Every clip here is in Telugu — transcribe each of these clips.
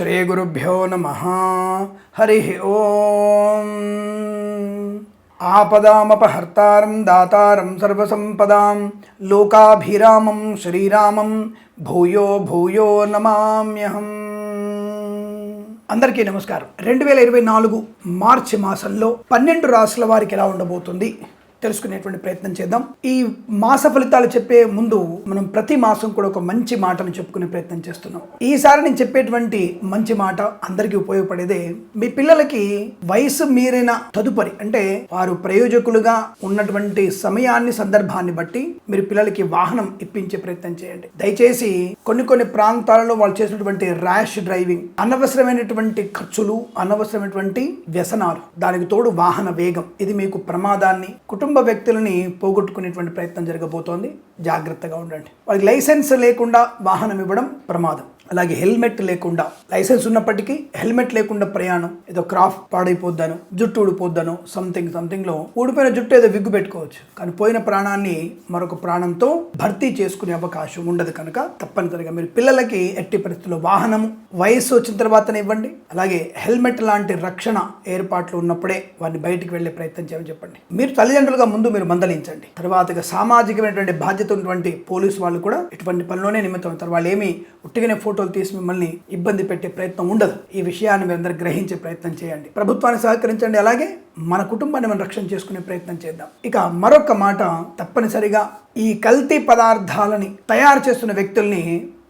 శ్రీగురుభ్యో నమ. హరి ఓం. ఆపదామపహర్తారం దాతారం సర్వసంపదాం. లోకాభిరామం శ్రీరామం. భూయో భూయో నమామ్యహం. అందరికీ నమస్కారం. రెండు వేల ఇరవై నాలుగు మార్చి మాసంలో పన్నెండు రాసుల వారికి ఎలా ఉండబోతుంది? తెలుసుకునేటువంటి ప్రయత్నం చేద్దాం. ఈ మాస ఫలితాలు చెప్పే ముందు మనం ప్రతి మాసం కూడా ఒక మంచి మాటను చెప్పుకునే ప్రయత్నం చేస్తున్నాం. ఈసారి నేను చెప్పేటువంటి మంచి మాట అందరికీ ఉపయోగపడేదే మీ పిల్లలకి వయసు మీరిన తదుపరి అంటే వారు ప్రయోజకులుగా ఉన్నటువంటి సమయాన్ని సందర్భాన్ని బట్టి మీరు పిల్లలకి వాహనం ఇప్పించే ప్రయత్నం చేయండి. దయచేసి కొన్ని కొన్ని ప్రాంతాలలో వాళ్ళు చేసినటువంటి ర్యాష్ డ్రైవింగ్ అనవసరమైనటువంటి ఖర్చులు అనవసరమైనటువంటి వ్యసనాలు దానికి తోడు వాహన వేగం ఇది మీకు ప్రమాదాన్ని కుటుంబ కుటుంబ వ్యక్తులని పోగొట్టుకునేటువంటి ప్రయత్నం జరగబోతోంది. జాగ్రత్తగా ఉండండి. వాళ్ళకి లైసెన్స్ లేకుండా వాహనం ఇవ్వడం ప్రమాదం. అలాగే హెల్మెట్ లేకుండా లైసెన్స్ ఉన్నప్పటికీ హెల్మెట్ లేకుండా ప్రయాణం ఏదో క్రాఫ్ట్ పాడైపోద్దాను జుట్టు ఊడిపోద్దాను సంథింగ్ సంథింగ్లో ఊడిపోయిన జుట్టు ఏదో విగ్గు పెట్టుకోవచ్చు. కానీ పోయిన ప్రాణాన్ని మరొక ప్రాణంతో భర్తీ చేసుకునే అవకాశం ఉండదు కనుక తప్పనిసరిగా మీరు పిల్లలకి ఎట్టి పరిస్థితుల్లో వాహనం వయస్సు వచ్చిన తర్వాతనే ఇవ్వండి. అలాగే హెల్మెట్ లాంటి రక్షణ ఏర్పాట్లు ఉన్నప్పుడే వారిని బయటికి వెళ్ళే ప్రయత్నం చేయమని చెప్పండి. మీరు తల్లిదండ్రులుగా ముందు మీరు మందలించండి. తర్వాతగా సామాజికమైనటువంటి బాధ్యత ఉన్నటువంటి పోలీసు వాళ్ళు కూడా ఇటువంటి పనిలోనే నిమిత్తం అవుతారు వాళ్ళు ఏమి ఉట్టిగానే ఫోటోలు తీసి మిమ్మల్ని ఇబ్బంది పెట్టే ప్రయత్నం ఉండదు. ఈ విషయాన్ని మీరందరూ గ్రహించే ప్రయత్నం చేయండి. ప్రభుత్వాన్ని సహకరించండి. అలాగే మన కుటుంబాన్ని మనం రక్షణ చేసుకునే ప్రయత్నం చేద్దాం. ఇక మరొక మాట తప్పనిసరిగా ఈ కల్తీ పదార్థాలని తయారు చేస్తున్న వ్యక్తుల్ని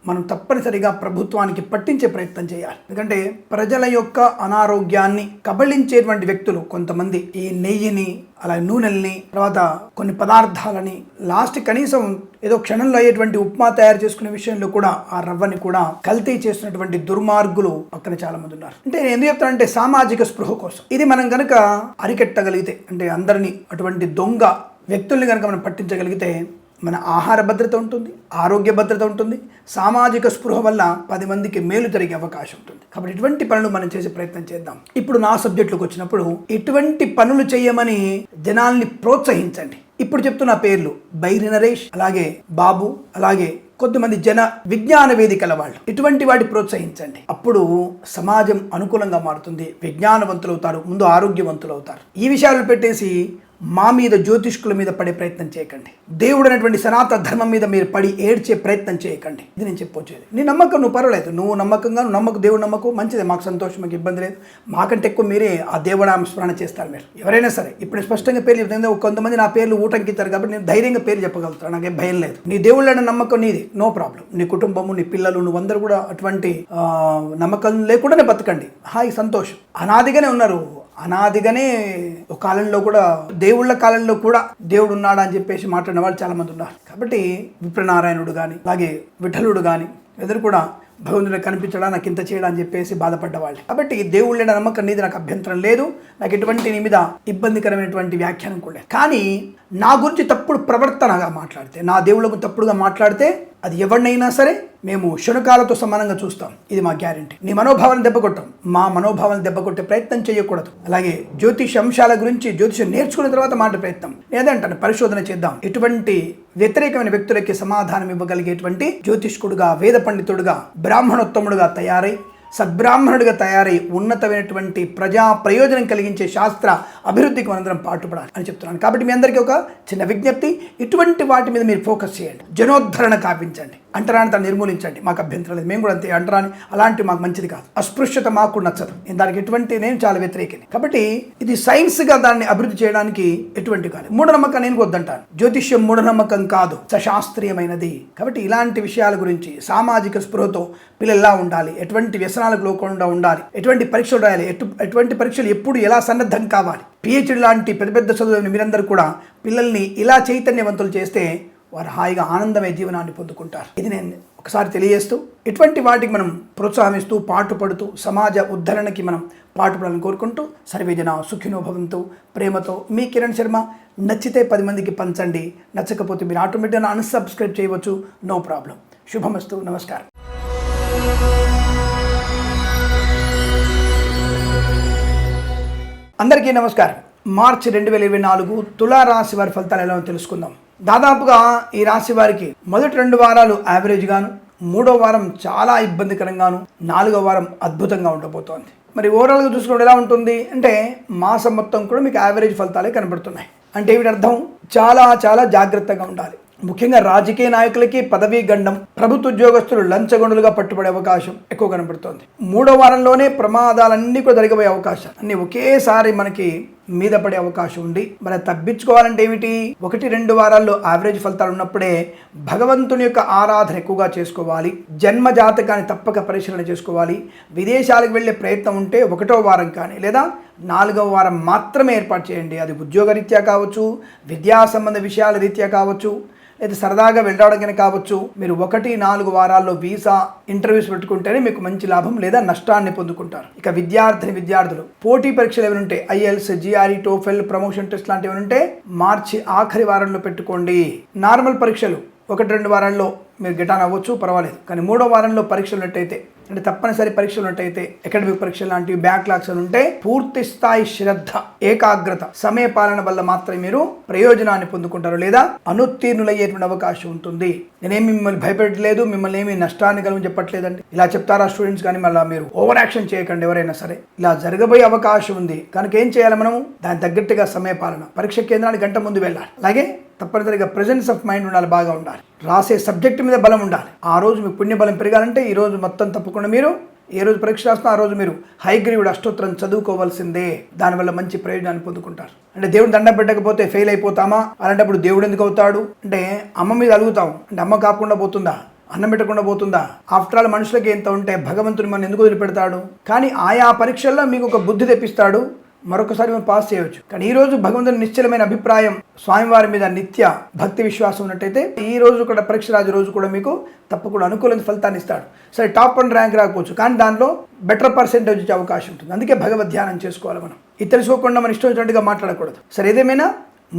మనం తప్పనిసరిగా ప్రభుత్వానికి పట్టించే ప్రయత్నం చేయాలి. ఎందుకంటే ప్రజల యొక్క అనారోగ్యాన్ని కబళించేటువంటి వ్యక్తులు కొంతమంది. ఈ నెయ్యిని అలాగే నూనెల్ని తర్వాత కొన్ని పదార్థాలని లాస్ట్ కనీసం ఏదో క్షణంలో అయ్యేటువంటి ఉప్మా తయారు చేసుకునే విషయంలో కూడా ఆ రవ్వని కూడా కల్తీ చేస్తున్నటువంటి దుర్మార్గులు పక్కన చాలా మంది ఉన్నారు. అంటే నేను ఎందుకు చెప్తానంటే సామాజిక స్పృహ కోసం. ఇది మనం కనుక అరికెట్టగలిగితే అంటే అందరినీ అటువంటి దొంగ వ్యక్తుల్ని కనుక మనం పట్టించగలిగితే మన ఆహార భద్రత ఉంటుంది ఆరోగ్య భద్రత ఉంటుంది సామాజిక స్పృహ వల్ల పది మందికి మేలు జరిగే అవకాశం ఉంటుంది. కాబట్టి ఇటువంటి పనులు మనం చేసే ప్రయత్నం చేద్దాం. ఇప్పుడు నా సబ్జెక్టులకు వచ్చినప్పుడు ఇటువంటి పనులు చేయమని జనాల్ని ప్రోత్సహించండి. ఇప్పుడు చెప్తున్న పేర్లు బైరి నరేష్ అలాగే బాబు అలాగే కొద్దిమంది జన విజ్ఞాన వేదికల వాళ్ళు. ఇటువంటి వాటి ప్రోత్సహించండి. అప్పుడు సమాజం అనుకూలంగా మారుతుంది విజ్ఞానవంతులు అవుతారు ముందు ఆరోగ్యవంతులు అవుతారు ఈ విషయాలు పెట్టేసి మా మీద జ్యోతిష్కుల మీద పడే ప్రయత్నం చేయకండి. దేవుడు అనేటువంటి సనాతన ధర్మం మీద మీరు పడి ఏడ్చే ప్రయత్నం చేయకండి. ఇది నేను చెప్పొచ్చేది. నీ నమ్మకం నువ్వు పర్వాలేదు. నువ్వు నమ్మకంగా నువ్వు నమ్మకు దేవుడు నమ్మకు మంచిదే. మాకు సంతోషం మాకు ఇబ్బంది లేదు. మాకంటే ఎక్కువ మీరే ఆ దేవుడు స్మరణ చేస్తారు మీరు. ఎవరైనా సరే ఇప్పుడు స్పష్టంగా పేర్లు చెప్తాను. కొంతమంది నా పేర్లు ఊటంకిస్తారు కాబట్టి నేను ధైర్యంగా పేరు చెప్పగలుగుతాను. నాకేం భయం లేదు. నీ దేవుళ్ళని నమ్మకం నీది. No problem. నీ కుటుంబము నీ పిల్లలు నువ్వందరూ కూడా అటువంటి నమ్మకం లేకుండానే బతకండి. హాయ్ సంతోషం. అనాదిగానే ఉన్నారు. అనాదిగానే ఒక కాలంలో కూడా దేవుళ్ళ కాలంలో కూడా దేవుడు ఉన్నాడా అని చెప్పేసి మాట్లాడిన వాళ్ళు చాలా మంది ఉన్నారు. కాబట్టి విప్రనారాయణుడు కానీ అలాగే విఠలుడు కానీ ఎదురు కూడా భగవంతుడు కనిపించడా నాకు ఇంత చేయడా అని చెప్పేసి బాధపడ్డవాళ్ళు. కాబట్టి దేవుళ్ళైన నమ్మకం నీది నాకు అభ్యంతరం లేదు. నాకు ఎటువంటి నీ మీద ఇబ్బందికరమైనటువంటి వ్యాఖ్యానం కూడా లేదు. కానీ నా గురించి తప్పుడు ప్రవర్తనగా మాట్లాడితే నా దేవుళ్ళకు తప్పుడుగా మాట్లాడితే అది ఎవరినైనా సరే మేము శునకాలతో సమానంగా చూస్తాం. ఇది మా గ్యారంటీ. నీ మనోభావాలను దెబ్బకొట్టాం. మా మనోభావాలను దెబ్బకొట్టే ప్రయత్నం చేయకూడదు. అలాగే జ్యోతిష అంశాల గురించి జ్యోతిషం నేర్చుకున్న తర్వాత మాట ప్రయత్నం. నేనంటాను పరిశోధన చేద్దాం. ఎటువంటి వ్యతిరేకమైన వ్యక్తులకి సమాధానం ఇవ్వగలిగేటువంటి జ్యోతిష్కుడుగా వేద పండితుడుగా బ్రాహ్మణోత్తముడుగా తయారై సద్బ్రాహ్మణుడిగా తయారై ఉన్నతమైనటువంటి ప్రజా ప్రయోజనం కలిగించే శాస్త్ర అభివృద్ధికి మనందరం పాటుపడాలి అని చెప్తున్నాను. కాబట్టి మీ అందరికీ ఒక చిన్న విజ్ఞప్తి. ఇటువంటి వాటి మీద మీరు ఫోకస్ చేయండి. జనోద్ధరణ కాపించండి అంటరాని తను నిర్మూలించండి. మాకు అభ్యంతరం లేదు. మేము కూడా అంతే. అంటరాని అలాంటి మాకు మంచిది కాదు. అస్పృశ్యత మాకు నచ్చదు. నేను దానికి ఎటువంటి నేను చాలా వ్యతిరేకిని. కాబట్టి ఇది సైన్స్గా దాన్ని అభివృద్ధి చేయడానికి ఎటువంటి కాదు. మూఢనమ్మకం నేను వద్దంటాను. జ్యోతిష్యం మూఢనమ్మకం కాదు. సశాస్త్రీయమైనది. కాబట్టి ఇలాంటి విషయాల గురించి సామాజిక స్పృహతో పిల్లలు ఎలా ఉండాలి. ఎటువంటి వ్యసనాలకు లోకుండా ఉండాలి. ఎటువంటి పరీక్షలు రాయాలి. ఎటు ఎటువంటి పరీక్షలు ఎప్పుడు ఎలా సన్నద్ధం కావాలి. పిహెచ్డి లాంటి పెద్ద పెద్ద చదువుని మీరందరూ కూడా పిల్లల్ని ఇలా చైతన్యవంతులు చేస్తే వారు హాయిగా ఆనందమే జీవనాన్ని పొందుకుంటారు. ఇది నేను ఒకసారి తెలియజేస్తూ ఇటువంటి వాటికి మనం ప్రోత్సాహిస్తూ పాటుపడుతూ సమాజ ఉద్ధరణకి మనం పాటుపడాలని కోరుకుంటూ సర్వేజన సుఖినో భవంతు. ప్రేమతో మీ కిరణ్ శర్మ నచ్చితే పది మందికి పంచండి. నచ్చకపోతే మీరు ఆటోమేటిక్గా అన్సబ్స్క్రైబ్ చేయవచ్చు. No problem. శుభమస్తు. నమస్కారం. అందరికీ నమస్కారం. మార్చి రెండు వేల ఇరవై నాలుగు తులారాశి వారి ఫలితాలు ఎలా తెలుసుకుందాం. దాదాపుగా ఈ రాశి వారికి మొదటి రెండు వారాలు యావరేజ్ గాను మూడో వారం చాలా ఇబ్బందికరంగాను నాలుగో వారం అద్భుతంగా ఉండబోతోంది. మరి ఓవరాల్గా చూసుకుంటే ఎలా ఉంటుంది అంటే మాసం మొత్తం కూడా మీకు యావరేజ్ ఫలితాలే కనబడుతున్నాయి. అంటే ఏమిటి అర్థం చాలా చాలా జాగ్రత్తగా ఉండాలి. ముఖ్యంగా రాజకీయ నాయకులకి పదవీ గండం ప్రభుత్వ ఉద్యోగస్తులు లంచగొండలుగా పట్టుబడే అవకాశం ఎక్కువ కనబడుతోంది. మూడో వారంలోనే ప్రమాదాలన్నీ కూడా జరిగిపోయే అవకాశం అన్నీ ఒకేసారి మనకి మీద పడే అవకాశం ఉంది. మరి తప్పించుకోవాలంటే ఏమిటి? ఒకటి రెండు వారాల్లో యావరేజ్ ఫలితాలు ఉన్నప్పుడే భగవంతుని యొక్క ఆరాధన ఎక్కువగా చేసుకోవాలి. జన్మ జాతకాన్ని తప్పక పరిశీలన చేసుకోవాలి. విదేశాలకు వెళ్ళే ప్రయత్నం ఉంటే ఒకటో వారం కానీ లేదా నాలుగవ వారం మాత్రమే ఏర్పాటు చేయండి. అది ఉద్యోగరీత్యా కావచ్చు విద్యా సంబంధ విషయాల రీత్యా కావచ్చు లేదా సరదాగా వెళ్ళడానికి కావచ్చు మీరు ఒకటి నాలుగు వారాల్లో వీసా ఇంటర్వ్యూస్ పెట్టుకుంటేనే మీకు మంచి లాభం లేదా నష్టాన్ని పొందుకుంటారు. ఇక విద్యార్థిని విద్యార్థులు పోటీ పరీక్షలు ఏమైనా ఉంటే IELTS GRE TOEFL promotion test లాంటివి ఉంటే మార్చి ఆఖరి వారంలో పెట్టుకోండి. నార్మల్ పరీక్షలు ఒకటి రెండు వారాల్లో మీరు గిటాన్ అవ్వచ్చు పర్వాలేదు. కానీ మూడో వారంలో పరీక్షలు ఉన్నట్టయితే అంటే తప్పనిసరి పరీక్షలు ఉన్నట్టయితే అకాడమిక్ పరీక్షలు లాంటివి బ్యాక్ లాగ్స్ ఉంటే పూర్తి స్థాయి శ్రద్ధ ఏకాగ్రత సమయ పాలన వల్ల మాత్రమే మీరు ప్రయోజనాన్ని పొందుకుంటారు లేదా అనుత్తీర్ణులయ్యేటువంటి అవకాశం ఉంటుంది. నేనేమి మిమ్మల్ని భయపెట్టలేదు మిమ్మల్ని ఏమి నష్టాన్ని కలుగు చెప్పట్లేదండి. ఇలా చెప్తారా స్టూడెంట్స్ కానీ మళ్ళీ మీరు ఓవర్ యాక్షన్ చేయకండి ఎవరైనా సరే. ఇలా జరగబోయే అవకాశం ఉంది. కనుక ఏం చేయాలి మనము? దాని తగ్గట్టుగా సమయ పాలన. పరీక్ష కేంద్రానికి గంట ముందు వెళ్ళాలి. అలాగే తప్పనిసరిగా ప్రజెన్స్ ఆఫ్ మైండ్ ఉండాలి బాగా ఉండాలి. రాసే సబ్జెక్ట్ మీద బలం ఉండాలి. ఆ రోజు మీ పుణ్యబలం పెరగాలంటే ఈ రోజు మొత్తం తప్పకుండా మీరు ఏ రోజు పరీక్ష రాస్తున్నా ఆ రోజు మీరు హైగ్రీవుడు అష్టోత్తరం చదువుకోవాల్సిందే. దానివల్ల మంచి ప్రయోజనాన్ని పొందుకుంటారు. అంటే దేవుడు దండం పెట్టకపోతే ఫెయిల్ అయిపోతామా? అలాంటప్పుడు దేవుడు ఎందుకు అవుతాడు? అంటే అమ్మ మీద అలుగుతాం. అంటే అమ్మ కాకుండా పోతుందా? అన్నం పెట్టకుండా పోతుందా? ఆఫ్టర్ ఆల్ మనుషులకి ఎంత ఉంటే భగవంతుని మనం ఎందుకు వదిలిపెడతాడు? కానీ ఆయా పరీక్షల్లో మీకు ఒక బుద్ధి తెప్పిస్తాడు. మరొకసారి మనం పాస్ చేయవచ్చు. కానీ ఈ రోజు భగవంతుని నిశ్చలమైన అభిప్రాయం స్వామివారి మీద నిత్య భక్తి విశ్వాసం ఉన్నట్టయితే ఈ రోజు కూడా పరీక్ష రాజు రోజు కూడా మీకు తప్పకుండా అనుకూలమైన ఫలితాన్ని ఇస్తాడు. సరే టాప్ వన్ ర్యాంక్ రాకపోవచ్చు. కానీ దానిలో బెటర్ పర్సెంటేజ్ వచ్చే అవకాశం ఉంటుంది. అందుకే భగవద్ ధ్యానం చేసుకోవాలి మనం. ఇది తెలుసుకోకుండా మనం ఇష్టం వచ్చినట్టుగా మాట్లాడకూడదు. సరే ఏదేమైనా?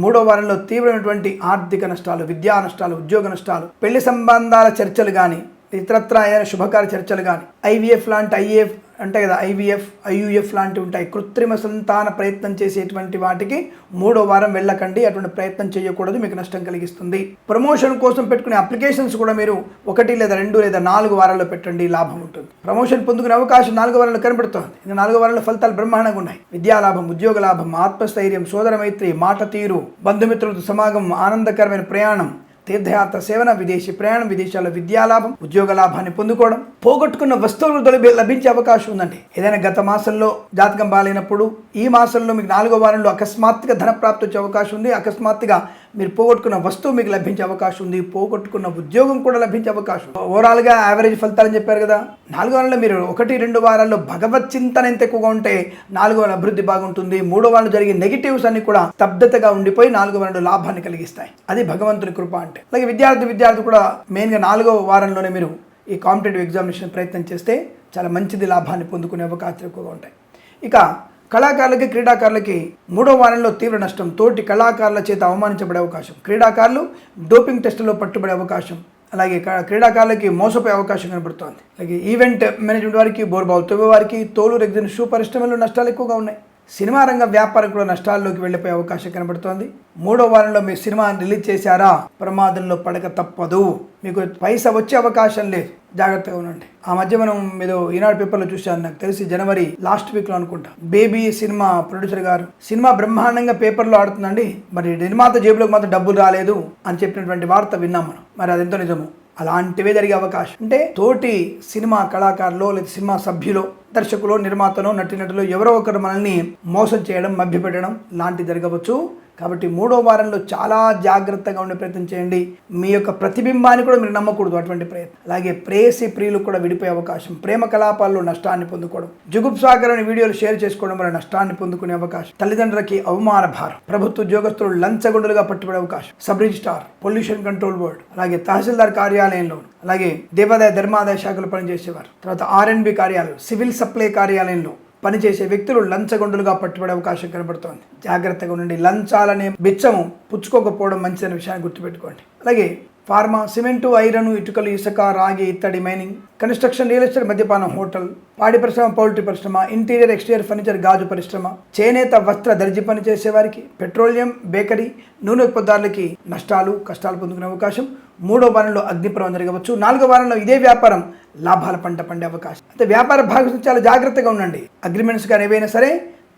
మూడో వారంలో తీవ్రమైనటువంటి ఆర్థిక నష్టాలు విద్యా నష్టాలు ఉద్యోగ నష్టాలు పెళ్ళి సంబంధాల చర్చలు కానీ ఇతరత్ర అయిన శుభకార్య చర్చలు కానీ ఐవీఎఫ్ లాంటి ఐఏఎఫ్ ఉంటాయి కదా ఐవీఎఫ్ ఐయుఎఫ్ లాంటివి ఉంటాయి. కృత్రిమ సంతాన ప్రయత్నం చేసేటువంటి వాటికి మూడో వారం వెళ్ళకండి. అటువంటి ప్రయత్నం చేయకూడదు మీకు నష్టం కలిగిస్తుంది. ప్రమోషన్ కోసం పెట్టుకునే అప్లికేషన్స్ కూడా మీరు ఒకటి లేదా రెండు లేదా నాలుగు వారాల్లో పెట్టండి లాభం ఉంటుంది. ప్రమోషన్ పొందుకునే అవకాశం నాలుగు వారాల్లో కనబడుతోంది. ఇంకా నాలుగు వారాల ఫలితాలు బ్రహ్మాండంగా ఉన్నాయి. విద్యా లాభం ఉద్యోగ లాభం ఆత్మస్థైర్యం సోదర మైత్రి మాట తీరు బంధుమిత్రులతో సమాగం ఆనందకరమైన ప్రయాణం తీర్థయాత్ర సేవన విదేశీ ప్రయాణం విదేశాల్లో విద్యాలాభం ఉద్యోగ లాభాన్ని పొందుకోవడం పోగొట్టుకున్న వస్తువులు లభించే అవకాశం ఉందండి. ఏదైనా గత మాసంలో జాతకం బాగాలేనప్పుడు ఈ మాసంలో మీకు నాలుగో వారంలో అకస్మాత్తుగా ధనప్రాప్తి వచ్చే అవకాశం ఉంది. అకస్మాత్తుగా మీరు పోగొట్టుకున్న వస్తువు మీకు లభించే అవకాశం ఉంది పోగొట్టుకున్న ఉద్యోగం కూడా లభించే అవకాశం ఓవరాల్గా యావరేజ్ ఫలితాలని చెప్పారు కదా. నాలుగో వారంలో మీరు ఒకటి రెండు వారాల్లో భగవత్ చింతన ఎంత ఎక్కువగా ఉంటే నాలుగో వారం అభివృద్ధి బాగుంటుంది. మూడో వారంలో జరిగే నెగిటివ్స్ అన్ని కూడా స్తబ్దతగా ఉండిపోయి నాలుగో వారంలో లాభాన్ని కలిగిస్తాయి. అది భగవంతుని కృప అంటే. అలాగే విద్యార్థి విద్యార్థి కూడా మెయిన్గా నాలుగో వారంలోనే మీరు ఈ కాంపిటేటివ్ ఎగ్జామినేషన్ ప్రయత్నం చేస్తే చాలా మంచిది లాభాన్ని పొందుకునే అవకాశాలు ఎక్కువగా ఉంటాయి. ఇక కళాకారులకి క్రీడాకారులకి మూడో వారంలో తీవ్ర నష్టం. తోటి కళాకారుల చేత అవమానించబడే అవకాశం. క్రీడాకారులు డోపింగ్ టెస్టులో పట్టుబడే అవకాశం. అలాగే క్రీడాకారులకి మోసపోయే అవకాశం కనబడుతోంది. అలాగే ఈవెంట్ మేనేజ్మెంట్ వారికి బోర్బాల్ తొవ్వే వారికి తోలు రెగ్జిన్ షూ పరిశ్రమలో నష్టాలు ఎక్కువగా ఉన్నాయి. సినిమా రంగ వ్యాపారం కూడా నష్టాల్లోకి వెళ్ళిపోయే అవకాశం కనబడుతోంది. మూడో వారంలో మీ సినిమా రిలీజ్ చేశారా? ప్రమాదంలో పడక తప్పదు. మీకు పైసా వచ్చే అవకాశం లేదు. జాగ్రత్తగా ఉండండి. ఆ మధ్య మనం ఏదో ఈనాడు పేపర్లో చూశాను. నాకు తెలిసి జనవరి లాస్ట్ వీక్లో అనుకుంటా. బేబీ సినిమా ప్రొడ్యూసర్ గారు. సినిమా బ్రహ్మాండంగా పేపర్లో ఆడుతుందండి. మరి నిర్మాత జేబులోకి మాత్రం డబ్బులు రాలేదు అని చెప్పినటువంటి వార్త విన్నాం మనం. మరి అదెంతో నిజము? అలాంటివే జరిగే అవకాశం. అంటే తోటి సినిమా కళాకారులు లేదా సినిమా సభ్యులు దర్శకులు నిర్మాతలు నటినటులు ఎవరో ఒకరు మనల్ని మోసం చేయడం మభ్యపెట్టడం లాంటి జరగవచ్చు. కాబట్టి మూడో వారంలో చాలా జాగ్రత్తగా ఉండే ప్రయత్నం చేయండి. మీ యొక్క ప్రతిబింబాన్ని కూడా మీరు నమ్మకూడదు అటువంటి ప్రయత్నం. అలాగే ప్రేసి ప్రియులు కూడా విడిపోయే అవకాశం ప్రేమ కలాపాల్లో నష్టాన్ని పొందుకోవడం జుగుప్సాగరని వీడియోలు షేర్ చేసుకోవడం వల్ల నష్టాన్ని పొందుకునే అవకాశం తల్లిదండ్రులకి అవమాన భారం ప్రభుత్వ ఉద్యోగస్తులు లంచగొండులుగా పట్టుబడే అవకాశం sub registrar pollution control board అలాగే తహసీల్దార్ కార్యాలయంలో అలాగే దేవాదాయ ధర్మాదాయ శాఖలో పనిచేసేవారు. తర్వాత ఆర్ఎన్బి కార్యాలయం సివిల్ సప్లై కార్యాలయంలో పనిచేసే వ్యక్తులు లంచగొండలుగా పట్టుబడే అవకాశం కనబడుతోంది. జాగ్రత్తగా ఉండండి. లంచాలనే బిచ్చము పుచ్చుకోకపోవడం మంచిదనే విషయాన్ని గుర్తుపెట్టుకోండి. అలాగే ఫార్మా సిమెంటు ఐరన్ ఇటుకలు ఇసుక రాగి ఇత్తడి మైనింగ్ కన్స్ట్రక్షన్ రియల్ ఎస్టేట్ మద్యపానం హోటల్ పాడి పరిశ్రమ పౌల్ట్రీ పరిశ్రమ ఇంటీరియర్ ఎక్స్టీరియర్ ఫర్నిచర్ గాజు పరిశ్రమ చేనేత వస్త్ర దర్జీ పని చేసేవారికి పెట్రోలియం బేకరీ నూనె ఉత్పత్తిదారులకి నష్టాలు కష్టాలు పొందుకునే అవకాశం. మూడో వారంలో అగ్నిప్రవం జరగవచ్చు. నాలుగో వారంలో ఇదే వ్యాపారం లాభాల పంట పండే అవకాశం. అయితే వ్యాపార భాగస్వామి చాలా జాగ్రత్తగా ఉండండి. అగ్రిమెంట్స్ కానీ ఏవైనా సరే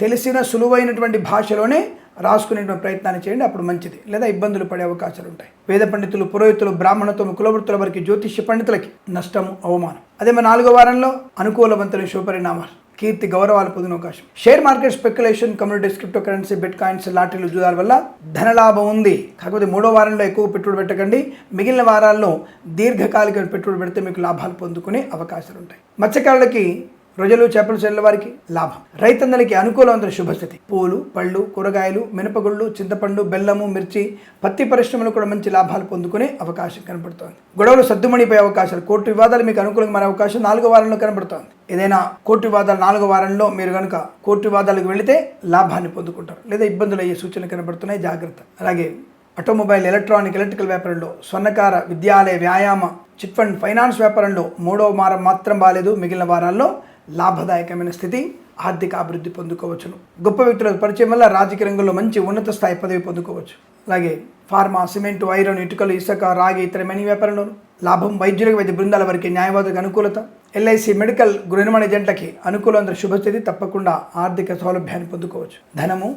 తెలిసిన సులువైనటువంటి భాషలోనే రాసుకునేటువంటి ప్రయత్నాన్ని చేయండి అప్పుడు మంచిది. లేదా ఇబ్బందులు పడే అవకాశాలు ఉంటాయి. వేద పండితులు పురోహితులు బ్రాహ్మణత్వం కులవృత్తుల వారికి జ్యోతిష్య పండితులకి నష్టము అవమానం. అదే మా నాలుగో వారంలో అనుకూలవంతుల శుభపరిణామాలు. కీర్తి గౌరవాలు పొందిన అవకాశం. Share market speculation communities cryptocurrency bitcoins లాటరీలు జూదాల వల్ల ధనలాభం ఉంది. కాకపోతే మూడో వారంలో ఎక్కువ పెట్టుబడి పెట్టకండి. మిగిలిన వారాల్లో దీర్ఘకాలిక పెట్టుబడి పెడితే మీకు లాభాలు పొందుకునే అవకాశాలు ఉంటాయి. మత్స్యకారులకి రొజలు చేపలు చెల్లెల వారికి లాభం. రైతన్నలకి అనుకూలవంతుల శుభస్థితి. పూలు పళ్ళు కూరగాయలు మినపగుళ్ళు చింతపండు బెల్లము మిర్చి పత్తి పరిశ్రమలు కూడా మంచి లాభాలు పొందుకునే అవకాశం కనబడుతోంది. గొడవలు సద్దుమణిపై అవకాశాలు. కోర్టు వివాదాలు మీకు అనుకూలంగా మారే అవకాశం నాలుగో వారంలో కనబడుతోంది. ఏదైనా కోర్టు వివాదాలు నాలుగో వారంలో మీరు కనుక కోర్టు వివాదాలకు వెళితే లాభాన్ని పొందుకుంటారు. లేదా ఇబ్బందులు అయ్యే సూచనలు కనబడుతున్నాయి. జాగ్రత్త. అలాగే ఆటోమొబైల్ ఎలక్ట్రానిక్ ఎలక్ట్రికల్ వ్యాపారంలో స్వర్ణకార విద్యాలయ వ్యాయామ చిట్ ఫండ్ ఫైనాన్స్ వ్యాపారంలో మూడవ వారం మాత్రం బాలేదు. మిగిలిన వారాల్లో లాభదాయకమైన స్థితి ఆర్థిక అభివృద్ధి పొందుకోవచ్చును గొప్ప వ్యక్తులకు పరిచయం వల్ల రాజకీయ రంగంలో మంచి ఉన్నత స్థాయి పదవి పొందుకోవచ్చు. అలాగే ఫార్మా సిమెంట్ ఐరన్ ఇటుకలు ఇసుక రాగి ఇతర మనీ వ్యాపారంలోను లాభం వైద్యులకు వైద్య బృందాల వరకు న్యాయవాదులకు అనుకూలత. ఎల్ఐసి మెడికల్ గృహ నిర్మాణ ఏజెంట్లకి అనుకూలమైన శుభస్థితి తప్పకుండా ఆర్థిక సౌలభ్యాన్ని పొందుకోవచ్చు. ధనము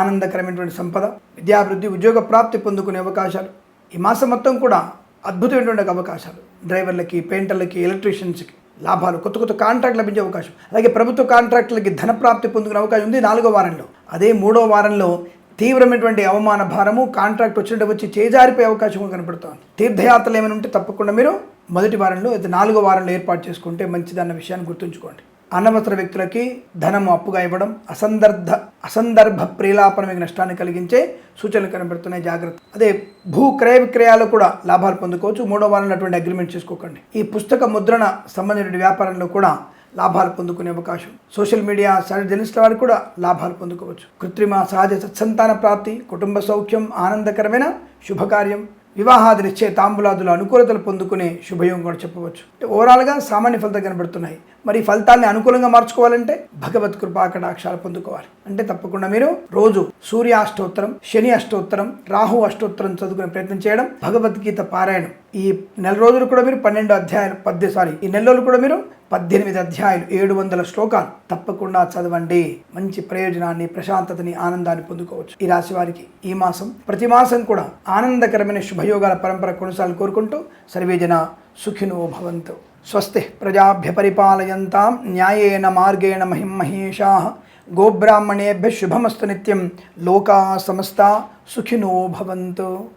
ఆనందకరమైనటువంటి సంపద విద్యాభివృద్ధి ఉద్యోగ ప్రాప్తి పొందుకునే అవకాశాలు. ఈ మాసం మొత్తం కూడా అద్భుతమైనటువంటి అవకాశాలు. డ్రైవర్లకి పెయింటర్లకి ఎలక్ట్రీషియన్స్కి. లాభాలు కొత్త కొత్త కాంట్రాక్ట్ లభించే అవకాశం. అలాగే ప్రభుత్వ కాంట్రాక్టులకి ధన ప్రాప్తి పొందుకునే అవకాశం ఉంది నాలుగో వారంలో. అదే మూడో వారంలో తీవ్రమైనటువంటి అవమాన భారము కాంట్రాక్ట్ వచ్చినట్టు వచ్చి చేజారిపోయే అవకాశం కనపడుతోంది. తీర్థయాత్రలు ఏమైనా ఉంటే తప్పకుండా మీరు మొదటి వారంలో అయితే నాలుగో వారంలో ఏర్పాటు చేసుకుంటే మంచిదన్న విషయాన్ని గుర్తుంచుకోండి. అనవసర వ్యక్తులకి ధనము అప్పుగా ఇవ్వడం అసందర్భ అసందర్భ ప్రేలాపన మీకు నష్టాన్ని కలిగించే సూచనలు కనబడుతున్నాయి. జాగ్రత్త. అదే భూ క్రయ విక్రయాలు కూడా లాభాలు పొందుకోవచ్చు. మూడో వారంలో అటువంటి అగ్రిమెంట్ చేసుకోకండి. ఈ పుస్తక ముద్రణ సంబంధించిన వ్యాపారంలో కూడా లాభాలు పొందుకునే అవకాశం. సోషల్ మీడియా జర్నలిస్టుల వారికి కూడా లాభాలు పొందుకోవచ్చు. కృత్రిమ సహజ సత్సంతాన ప్రాప్తి కుటుంబ సౌఖ్యం ఆనందకరమైన శుభకార్యం వివాహాది నిశ్చయ తాంబులాదులు అనుకూలతలు పొందుకునే శుభయోగం కూడా చెప్పవచ్చు. ఓవరాల్గా సామాన్య ఫలితాలు కనబడుతున్నాయి. మరి ఫలితాన్ని అనుకూలంగా మార్చుకోవాలంటే భగవత్ కృపా కటాక్షాలు పొందుకోవాలి. అంటే తప్పకుండా మీరు రోజు సూర్య అష్టోత్తరం శని అష్టోత్తరం రాహు అష్టోత్తరం చదువుకునే ప్రయత్నం చేయడం భగవద్గీత పారాయణం. ఈ నెల రోజులు కూడా మీరు పన్నెండు అధ్యాయాలు పద్దె సారీ ఈ నెల రోజులు కూడా మీరు పద్దెనిమిది అధ్యాయులు ఏడు వందల శ్లోకాలు తప్పకుండా చదవండి. మంచి ప్రయోజనాన్ని ప్రశాంతతని ఆనందాన్ని పొందుకోవచ్చు. ఈ రాశి వారికి ఈ మాసం ప్రతి మాసం కూడా ఆనందకరమైన శుభయోగాల పరంపర కొనసాగాలని కోరుకుంటూ సర్వేజన సుఖినో భవంతు. स्वस्ति प्रजाभ्य परिपालयन्ताम् न्यायेन मार्गेण महिं महेशाः गोब्राह्मणेभ्यः शुभमस्तु नित्यं लोकाः समस्ता सुखिनो भवन्तु।